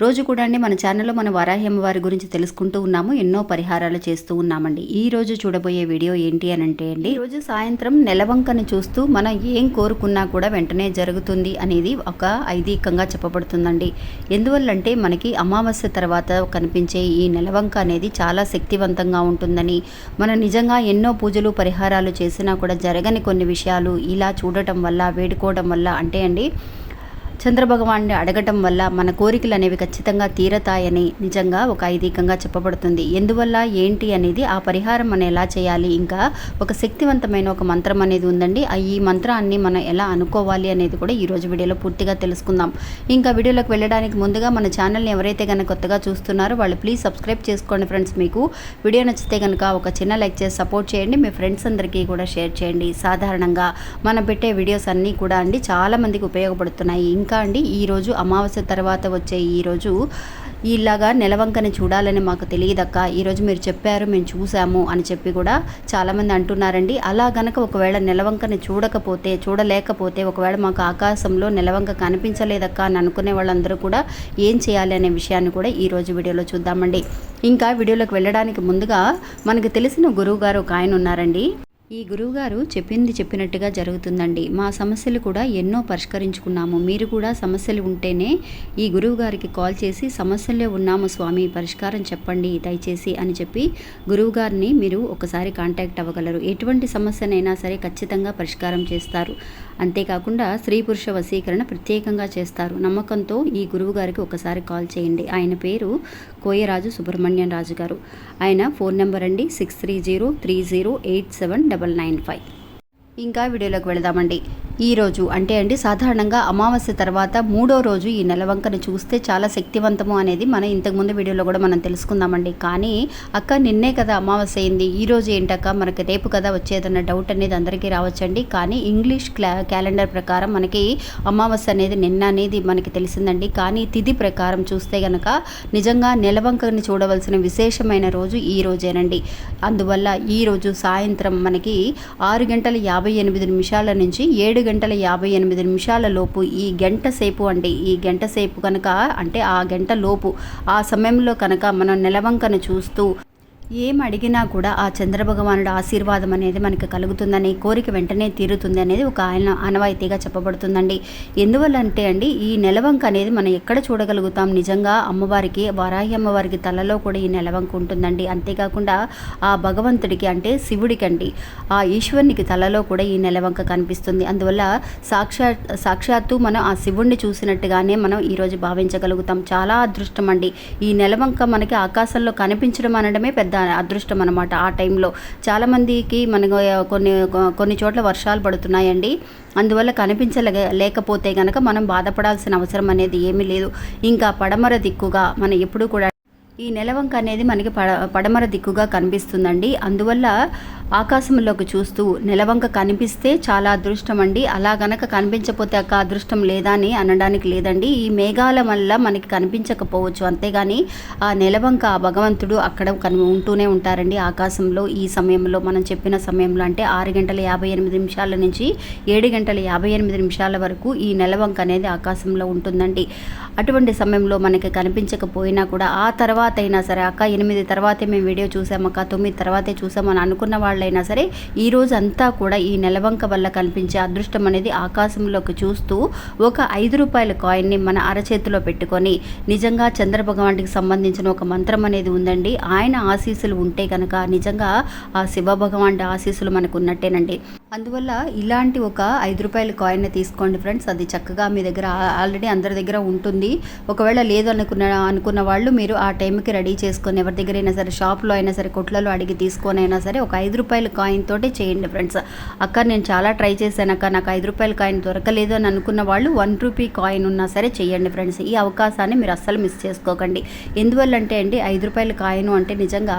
రోజు కూడా అండి మన ఛానల్లో మన వరాహ్యమ్మ వారి గురించి తెలుసుకుంటూ ఉన్నాము. ఎన్నో పరిహారాలు చేస్తూ ఉన్నామండి. ఈ రోజు చూడబోయే వీడియో ఏంటి అని అంటే అండి రోజు సాయంత్రం నెలవంకని చూస్తూ మనం ఏం కోరుకున్నా కూడా వెంటనే జరుగుతుంది అనేది ఒక ఐదీకంగా చెప్పబడుతుందండి. ఎందువల్లంటే మనకి అమావాస్య తర్వాత కనిపించే ఈ నెలవంక అనేది చాలా శక్తివంతంగా ఉంటుందని మనం నిజంగా ఎన్నో పూజలు పరిహారాలు చేసినా కూడా జరగని కొన్ని విషయాలు ఇలా చూడటం వల్ల వేడుకోవడం వల్ల అంటే అండి చంద్రభగవాన్ని అడగటం వల్ల మన కోరికలు అనేవి ఖచ్చితంగా తీరతాయని నిజంగా ఒక ఐదీకంగా చెప్పబడుతుంది. ఎందువల్ల ఏంటి అనేది ఆ పరిహారం మనం ఎలా చేయాలి? ఇంకా ఒక శక్తివంతమైన ఒక మంత్రం అనేది ఉందండి. ఆ ఈ మంత్రాన్ని మనం ఎలా అనుకోవాలి అనేది కూడా ఈ రోజు వీడియోలో పూర్తిగా తెలుసుకుందాం. ఇంకా వీడియోలోకి వెళ్ళడానికి ముందుగా మన ఛానల్ని ఎవరైతే కనుక కొత్తగా చూస్తున్నారో వాళ్ళు ప్లీజ్ సబ్స్క్రైబ్ చేసుకోండి ఫ్రెండ్స్. మీకు వీడియో నచ్చితే కనుక ఒక చిన్న లైక్ చేసి సపోర్ట్ చేయండి. మీ ఫ్రెండ్స్ అందరికీ కూడా షేర్ చేయండి. సాధారణంగా మనం పెట్టే వీడియోస్ అన్నీ కూడా అండి చాలామందికి ఉపయోగపడుతున్నాయి. ఇంకా అండి ఈరోజు అమావాస్య తర్వాత వచ్చే ఈరోజు ఇలాగా నెలవంకని చూడాలని మాకు తెలియదక్క. ఈరోజు మీరు చెప్పారు మేము చూసాము అని చెప్పి కూడా చాలామంది అంటున్నారండి. అలా గనక ఒకవేళ నెలవంకని చూడకపోతే చూడలేకపోతే ఒకవేళ మాకు ఆకాశంలో నెలవంక కనిపించలేదక్క అని అనుకునే వాళ్ళందరూ కూడా ఏం చేయాలి అనే విషయాన్ని కూడా ఈరోజు వీడియోలో చూద్దామండి. ఇంకా వీడియోలోకి వెళ్ళడానికి ముందుగా మనకు తెలిసిన గురువు గారు ఒక ఆయన ఉన్నారండి. ఈ గురువుగారు చెప్పింది చెప్పినట్టుగా జరుగుతుందండి. మా సమస్యలు కూడా ఎన్నో పరిష్కరించుకున్నాము. మీరు కూడా సమస్యలు ఉంటేనే ఈ గురువు గారికి కాల్ చేసి సమస్యలే ఉన్నాము స్వామి పరిష్కారం చెప్పండి దయచేసి అని చెప్పి గురువు గారిని మీరు ఒకసారి కాంటాక్ట్ అవ్వగలరు. ఎటువంటి సమస్యనైనా సరే ఖచ్చితంగా పరిష్కారం చేస్తారు. అంతేకాకుండా స్త్రీ పురుష వశీకరణ ప్రత్యేకంగా చేస్తారు. నమ్మకంతో ఈ గురువు గారికి ఒకసారి కాల్ చేయండి. ఆయన పేరు కోయరాజు సుబ్రహ్మణ్యం రాజు గారు. ఆయన ఫోన్ నెంబర్ అండి six three zero three zero eight seven double nine five. ఇంకా వీడియోలోకి వెళదామండి. ఈ రోజు అంటే అండి సాధారణంగా అమావాస్య తర్వాత మూడో రోజు ఈ నెలవంకను చూస్తే చాలా శక్తివంతము అనేది మనం ఇంతకుముందు వీడియోలో కూడా మనం తెలుసుకుందామండి. కానీ అక్క నిన్నే కదా అమావాస్య అయింది ఈ రోజు ఏంటక్క మనకి రేపు కదా వచ్చేదన్న డౌట్ అనేది అందరికీ రావచ్చండి. కానీ ఇంగ్లీష్ క్లా క్యాలెండర్ ప్రకారం మనకి అమావాస్య అనేది నిన్న అనేది మనకి తెలిసిందండి. కానీ తిథి ప్రకారం చూస్తే గనక నిజంగా నెలవంకని చూడవలసిన విశేషమైన రోజు ఈ రోజేనండి. అందువల్ల ఈ రోజు సాయంత్రం మనకి ఆరు గంటల యాభై ఎనిమిది నిమిషాల నుంచి ఏడు గంటల యాభై ఎనిమిది నిమిషాల లోపు ఈ గంట సేపు అండి ఈ గంట సేపు కనుక అంటే ఆ గంట లోపు ఆ సమయంలో కనుక మనం నెలవంకను చూస్తూ ఏం అడిగినా కూడా ఆ చంద్రభగవానుడు ఆశీర్వాదం అనేది మనకి కలుగుతుందని కోరిక వెంటనే తీరుతుంది అనేది ఒక ఆయన ఆనవాయితీగా చెప్పబడుతుందండి. ఎందువల్ల అంటే అండి ఈ నెలవంక అనేది మనం ఎక్కడ చూడగలుగుతాం? నిజంగా అమ్మవారికి వారాహి అమ్మవారికి తలలో కూడా ఈ నెలవంక ఉంటుందండి. అంతేకాకుండా ఆ భగవంతుడికి అంటే శివుడికి అండి ఆ ఈశ్వరునికి తలలో కూడా ఈ నెలవంక కనిపిస్తుంది. అందువల్ల సాక్షాత్ సాక్షాత్తు మనం ఆ శివుణ్ణి చూసినట్టుగానే మనం ఈరోజు భావించగలుగుతాం. చాలా అదృష్టం అండి. ఈ నెలవంక మనకి ఆకాశంలో కనిపించడం అనడమే పెద్ద అదృష్టం అనమాట ఆ టైంలో. చాలామందికి మనకు కొన్ని కొన్ని చోట్ల వర్షాలు పడుతున్నాయండి. అందువల్ల కనిపించలే లేకపోతే కనుక మనం బాధపడాల్సిన అవసరం అనేది ఏమీ లేదు. ఇంకా పడమర దిక్కుగా మనం ఎప్పుడు కూడా ఈ నెలవంక అనేది మనకి పడ పడమర దిక్కుగా కనిపిస్తుందండి. అందువల్ల ఆకాశంలోకి చూస్తూ నెలవంక కనిపిస్తే చాలా అదృష్టం అండి అలా గనక కనిపించకపోతే అక్క అదృష్టం లేదా అని అనడానికి లేదండి. ఈ మేఘాల వల్ల మనకి కనిపించకపోవచ్చు. అంతేగాని ఆ నెలవంక ఆ భగవంతుడు అక్కడ కని ఉంటూనే ఉంటారండి ఆకాశంలో. ఈ సమయంలో మనం చెప్పిన సమయంలో అంటే ఆరు గంటల యాభై ఎనిమిది నిమిషాల నుంచి ఏడు గంటల యాభై ఎనిమిది నిమిషాల వరకు ఈ నెలవంక అనేది ఆకాశంలో ఉంటుందండి. అటువంటి సమయంలో మనకి కనిపించకపోయినా కూడా ఆ తర్వాత అయినా సరే అక్క ఎనిమిది తర్వాతే మేము వీడియో చూసామక్క తొమ్మిది తర్వాతే చూసామని అనుకున్న వాళ్ళు వాళ్ళైనా సరే ఈ రోజు అంతా కూడా ఈ నెలవంక వల్ల కనిపించే అదృష్టం అనేది ఆకాశంలోకి చూస్తూ ఒక ఐదు రూపాయల కాయిన్ని మన అరచేతిలో పెట్టుకొని నిజంగా చంద్రభగవానికి సంబంధించిన ఒక మంత్రం అనేది ఉందండి. ఆయన ఆశీస్సులు ఉంటే కనుక నిజంగా ఆ శివ భగవాన్ ఆశీస్సులు మనకు ఉన్నట్టేనండి. అందువల్ల ఇలాంటి ఒక ఐదు రూపాయల కాయిన్ తీసుకోండి ఫ్రెండ్స్ అది చక్కగా మీ దగ్గర ఆల్రెడీ అందరి దగ్గర ఉంటుంది. ఒకవేళ లేదు అనుకున్న అనుకున్న వాళ్ళు మీరు ఆ టైంకి రెడీ చేసుకొని ఎవరి దగ్గర అయినా సరే షాప్లో అయినా సరే కొట్లలో అడిగి తీసుకొని అయినా సరే ఒక ఐదు రూపాయల కాయిన్ తోటి చేయండి ఫ్రెండ్స్ అక్క నేను చాలా ట్రై చేశాను అక్క. నాకు ఐదు రూపాయల కాయిన్ దొరకలేదు అని అనుకున్న వాళ్ళు వన్ రూపీ కాయిన్ ఉన్నా సరే చేయండి ఫ్రెండ్స్ ఈ అవకాశాన్ని మీరు అస్సలు మిస్ చేసుకోకండి. ఎందువల్ల అంటే అండి ఐదు రూపాయల కాయిన్ అంటే నిజంగా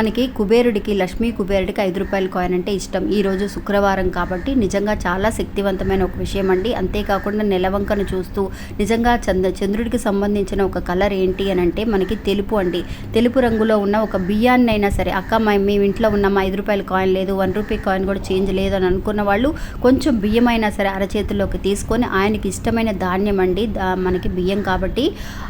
మనకి కుబేరుడికి లక్ష్మీ కుబేరుడికి ఐదు రూపాయల కాయిన్ అంటే ఇష్టం. ఈరోజు శుక్రవారం మంగళవారం కాబట్టి నిజంగా చాలా శక్తివంతమైన ఒక విషయం అండి. అంతేకాకుండా నెలవంకను చూస్తూ నిజంగా చంద్ర చంద్రుడికి సంబంధించిన ఒక కలర్ ఏంటి అని అంటే మనకి తెలుపు అండి. తెలుపు రంగులో ఉన్న ఒక బియ్యాన్ని అయినా సరే అక్క మా మేము ఇంట్లో ఉన్న మా ఐదు రూపాయల కాయిన్ లేదు వన్ రూపీ కాయిన్ కూడా చేంజ్ లేదు అని అనుకున్న వాళ్ళు కొంచెం బియ్యం అయినా సరే అరచేతుల్లోకి తీసుకొని ఆయనకి ఇష్టమైన ధాన్యం అండి. దా- మనకి బియ్యం కాబట్టి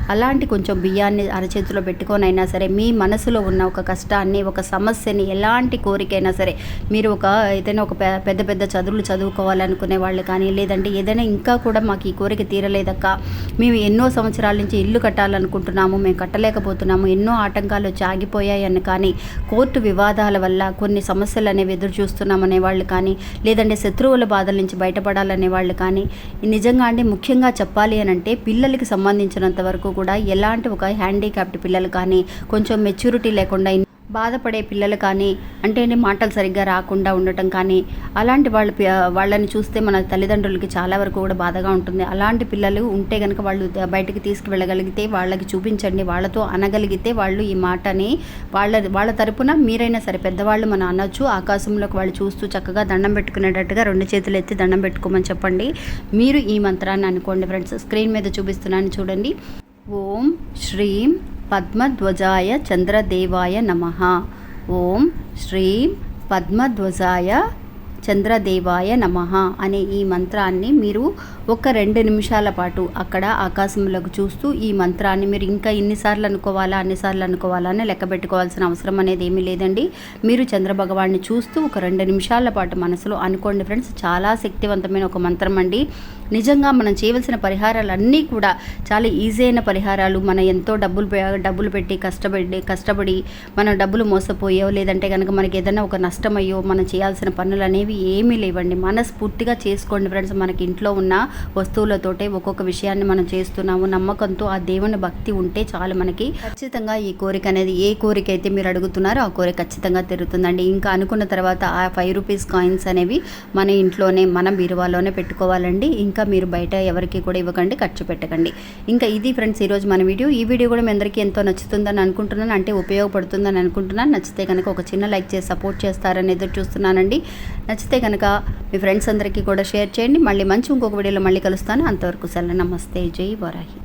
అలాంటి కొంచెం బియ్యాన్ని అరచేతిలో పెట్టుకొని అయినా సరే మీ మనసులో ఉన్న ఒక కష్టాన్ని ఒక సమస్యని ఎలాంటి కోరికైనా సరే మీరు ఒక ఏదైనా ఒక పె- పెద్ద పెద్ద చదువులు చదువుకోవాలనుకునే వాళ్ళు కానీ లేదంటే ఏదైనా ఇంకా కూడా మాకు ఈ కోరిక తీరలేదక్క. మేము ఎన్నో సంవత్సరాల నుంచి ఇల్లు కట్టాలనుకుంటున్నాము మేము కట్టలేకపోతున్నాము ఎన్నో ఆటంకాలు వచ్చి ఆగిపోయాయని కానీ కోర్టు వివాదాల వల్ల కొన్ని సమస్యలు అనేవి ఎదురు చూస్తున్నామనే వాళ్ళు కానీ లేదంటే శత్రువుల బాధల నుంచి బయటపడాలనే వాళ్ళు కానీ నిజంగా అండి ముఖ్యంగా చెప్పాలి అని అంటే పిల్లలకి సంబంధించినంత వరకు కూడా ఎలాంటి ఒక హ్యాండిక్యాప్డ్ పిల్లలు కానీ కొంచెం మెచ్యూరిటీ లేకుండా బాధపడే పిల్లలు కానీ అంటే మాటలు సరిగ్గా రాకుండా ఉండటం కానీ అలాంటి వాళ్ళ వాళ్ళని చూస్తే మన తల్లిదండ్రులకి చాలా వరకు కూడా బాధగా ఉంటుంది. అలాంటి పిల్లలు ఉంటే కనుక వాళ్ళు బయటకు తీసుకువెళ్ళగలిగితే వాళ్ళకి చూపించండి వాళ్ళతో అనగలిగితే వాళ్ళు ఈ మాటని వాళ్ళ వాళ్ళ తరపున మీరైనా సరే పెద్దవాళ్ళు మనం అనొచ్చు. ఆకాశంలోకి వాళ్ళు చూస్తూ చక్కగా దండం పెట్టుకునేటట్టుగా రెండు చేతులు ఎత్తి దండం పెట్టుకోమని చెప్పండి. మీరు ఈ మంత్రాన్ని అనుకోండి ఫ్రెండ్స్. స్క్రీన్ మీద చూపిస్తున్నాను చూడండి. ఓం శ్రీం పద్మధ్వజాయ చంద్రదేవాయ నమ ఓం శ్రీం పద్మధ్వజాయ చంద్రదేవాయ నమ అనే ఈ మంత్రాన్ని మీరు ఒక రెండు నిమిషాల పాటు అక్కడ ఆకాశంలోకి చూస్తూ ఈ మంత్రాన్ని మీరు ఇంకా ఎన్నిసార్లు అనుకోవాలా అన్నిసార్లు అనుకోవాలా అని లెక్క పెట్టుకోవాల్సిన అవసరం అనేది ఏమీ లేదండి. మీరు చంద్రభగవాన్ని చూస్తూ ఒక రెండు నిమిషాల పాటు మనసులో అనుకోండి ఫ్రెండ్స్. చాలా శక్తివంతమైన ఒక మంత్రం అండి. నిజంగా మనం చేయవలసిన పరిహారాలన్నీ కూడా చాలా ఈజీ అయిన పరిహారాలు. మనం ఎంతో డబ్బులు డబ్బులు పెట్టి కష్టపడి కష్టపడి మనం డబ్బులు మోసపోయో లేదంటే కనుక మనకి ఏదైనా ఒక నష్టమయ్యో మనం చేయాల్సిన పనులు అనేవి ఏమీ లేవండి. మనస్ఫూర్తిగా చేసుకోండి ఫ్రెండ్స్. మనకి ఇంట్లో ఉన్న వస్తువులతోటే ఒక్కొక్క విషయాన్ని మనం చేస్తున్నాము. నమ్మకంతో ఆ దేవుని భక్తి ఉంటే చాలు మనకి. ఖచ్చితంగా ఈ కోరిక అనేది ఏ కోరిక అయితే మీరు అడుగుతున్నారో ఆ కోరిక ఖచ్చితంగా తిరుగుతుందండి ఇంకా అనుకున్న తర్వాత ఆ ఫైవ్ రూపీస్ కాయిన్స్ అనేవి మన ఇంట్లోనే మన బీరువాలోనే పెట్టుకోవాలండి. ఇంకా మీరు బయట ఎవరికి కూడా ఇవ్వకండి. ఖర్చు పెట్టకండి. ఇంకా ఇది ఫ్రెండ్స్ ఈరోజు మన వీడియో. ఈ వీడియో కూడా మీ అందరికీ ఎంతో నచ్చుతుందని అనుకుంటున్నాను. అంటే ఉపయోగపడుతుందని అనుకుంటున్నాను. నచ్చితే కనుక ఒక చిన్న లైక్ చేసి సపోర్ట్ చేస్తారని ఎదురు చూస్తున్నానండి. నచ్చితే కనుక మీ ఫ్రెండ్స్ అందరికీ కూడా షేర్ చేయండి. మళ్ళీ మంచి ఇంకొక వీడియోలో మళ్ళీ కలుస్తాను. అంతవరకు సెలవు. నమస్తే. జై వరాహి.